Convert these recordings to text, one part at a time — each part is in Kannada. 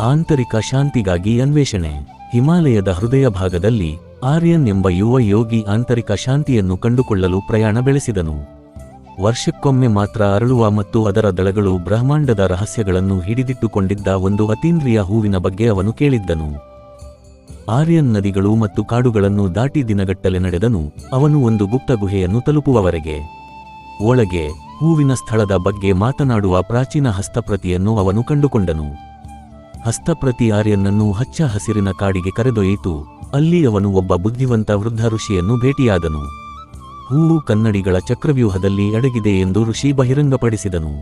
ಆಂತರಿಕ ಶಾಂತಿಗಾಗಿ ಅನ್ವೇಷಣೆ. ಹಿಮಾಲಯದ ಹೃದಯ ಭಾಗದಲ್ಲಿ ಆರ್ಯನ್ ಎಂಬ ಯುವ ಯೋಗಿ ಆಂತರಿಕ ಶಾಂತಿಯನ್ನು ಕಂಡುಕೊಳ್ಳಲು ಪ್ರಯಾಣ ಬೆಳೆಸಿದನು. ವರ್ಷಕ್ಕೊಮ್ಮೆ ಮಾತ್ರ ಅರಳುವ ಮತ್ತು ಅದರ ದಳಗಳು ಬ್ರಹ್ಮಾಂಡದ ರಹಸ್ಯಗಳನ್ನು ಹಿಡಿದಿಟ್ಟುಕೊಂಡಿದ್ದ ಒಂದು ಅತೀಂದ್ರಿಯ ಹೂವಿನ ಬಗ್ಗೆ ಅವನು ಕೇಳಿದ್ದನು. ಆರ್ಯನ್ ನದಿಗಳು ಮತ್ತು ಕಾಡುಗಳನ್ನು ದಾಟಿ ದಿನಗಟ್ಟಲೆ ನಡೆದನು. ಅವನು ಒಂದು ಗುಪ್ತ ಗುಹೆಯನ್ನು ತಲುಪುವವರೆಗೆ. ಒಳಗೆ, ಹೂವಿನ ಸ್ಥಳದ ಬಗ್ಗೆ ಮಾತನಾಡುವ ಪ್ರಾಚೀನ ಹಸ್ತಪ್ರತಿಯನ್ನು ಅವನು ಕಂಡುಕೊಂಡನು. ಹಸ್ತಪ್ರತಿ ಆರ್ಯನನ್ನು ಹಚ್ಚ ಹಸಿರಿನ ಕಾಡಿಗೆ ಕರೆದೊಯ್ಯಿತು. ಅಲ್ಲಿ ಅವನು ಒಬ್ಬ ಬುದ್ಧಿವಂತ ವೃದ್ಧ ಋಷಿಯನ್ನು ಭೇಟಿಯಾದನು. ಹೂವು ಕನ್ನಡಿಗಳ ಚಕ್ರವ್ಯೂಹದಲ್ಲಿ ಅಡಗಿದೆ ಎಂದು ಋಷಿ ಬಹಿರಂಗಪಡಿಸಿದನು.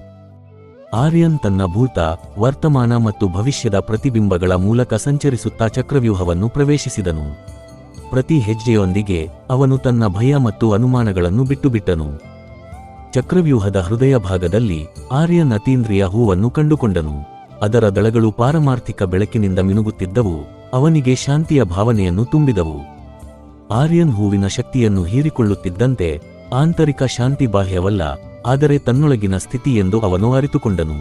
ಆರ್ಯನ್ ತನ್ನ ಭೂತ, ವರ್ತಮಾನ ಮತ್ತು ಭವಿಷ್ಯದ ಪ್ರತಿಬಿಂಬಗಳ ಮೂಲಕ ಸಂಚರಿಸುತ್ತಾ ಚಕ್ರವ್ಯೂಹವನ್ನು ಪ್ರವೇಶಿಸಿದನು. ಪ್ರತಿ ಹೆಜ್ಜೆಯೊಂದಿಗೆ ಅವನು ತನ್ನ ಭಯ ಮತ್ತು ಅನುಮಾನಗಳನ್ನು ಬಿಟ್ಟುಬಿಟ್ಟನು. ಚಕ್ರವ್ಯೂಹದ ಹೃದಯ ಭಾಗದಲ್ಲಿ ಆರ್ಯನ್ ಅತೀಂದ್ರಿಯ ಹೂವನ್ನು ಕಂಡುಕೊಂಡನು. ಅದರ ದಳಗಳು ಪಾರಮಾರ್ಥಿಕ ಬೆಳಕಿನಿಂದ ಮಿನುಗುತ್ತಿದ್ದವು, ಅವನಿಗೆ ಶಾಂತಿಯ ಭಾವನೆಯನ್ನು ತುಂಬಿದವು. ಆರ್ಯನ್ ಹೂವಿನ ಶಕ್ತಿಯನ್ನು ಹೀರಿಕೊಳ್ಳುತ್ತಿದ್ದಂತೆ ಆಂತರಿಕ ಶಾಂತಿ ಬಾಹ್ಯವಲ್ಲ ಆದರೆ ತನ್ನೊಳಗಿನ ಸ್ಥಿತಿ ಎಂದು ಅವನು ಅರಿತುಕೊಂಡನು.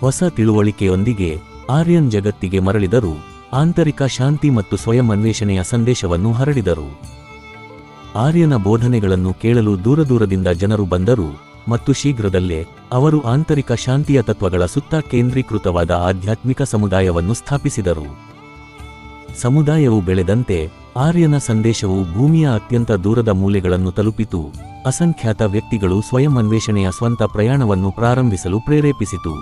ಹೊಸ ತಿಳುವಳಿಕೆಯೊಂದಿಗೆ ಆರ್ಯನ್ ಜಗತ್ತಿಗೆ ಮರಳಿದರು, ಆಂತರಿಕ ಶಾಂತಿ ಮತ್ತು ಸ್ವಯಂ ಅನ್ವೇಷಣೆಯ ಸಂದೇಶವನ್ನು ಹರಡಿದರು. ಆರ್ಯನ ಬೋಧನೆಗಳನ್ನು ಕೇಳಲು ದೂರದೂರದಿಂದ ಜನರು ಬಂದರು ಮತ್ತು ಶೀಘ್ರದಲ್ಲೇ ಅವರು ಆಂತರಿಕ ಶಾಂತಿಯ ತತ್ವಗಳ ಸುತ್ತ ಕೇಂದ್ರೀಕೃತವಾದ ಆಧ್ಯಾತ್ಮಿಕ ಸಮುದಾಯವನ್ನು ಸ್ಥಾಪಿಸಿದರು. ಸಮುದಾಯವು ಬೆಳೆದಂತೆ ಆರ್ಯನ ಸಂದೇಶವು ಭೂಮಿಯ ಅತ್ಯಂತ ದೂರದ ಮೂಲೆಗಳನ್ನು ತಲುಪಿತು. ಅಸಂಖ್ಯಾತ ವ್ಯಕ್ತಿಗಳು ಸ್ವಯಂ ಅನ್ವೇಷಣೆಯ ಸ್ವಂತ ಪ್ರಯಾಣವನ್ನು ಪ್ರಾರಂಭಿಸಲು ಪ್ರೇರೇಪಿಸಿತು.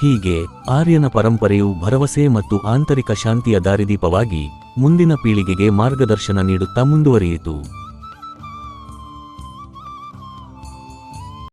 ಹೀಗೆ ಆರ್ಯನ ಪರಂಪರೆಯು ಭರವಸೆ ಮತ್ತು ಆಂತರಿಕ ಶಾಂತಿಯ ದಾರಿದೀಪವಾಗಿ ಮುಂದಿನ ಪೀಳಿಗೆಗೆ ಮಾರ್ಗದರ್ಶನ ನೀಡುತ್ತಾ ಮುಂದುವರಿಯಿತು.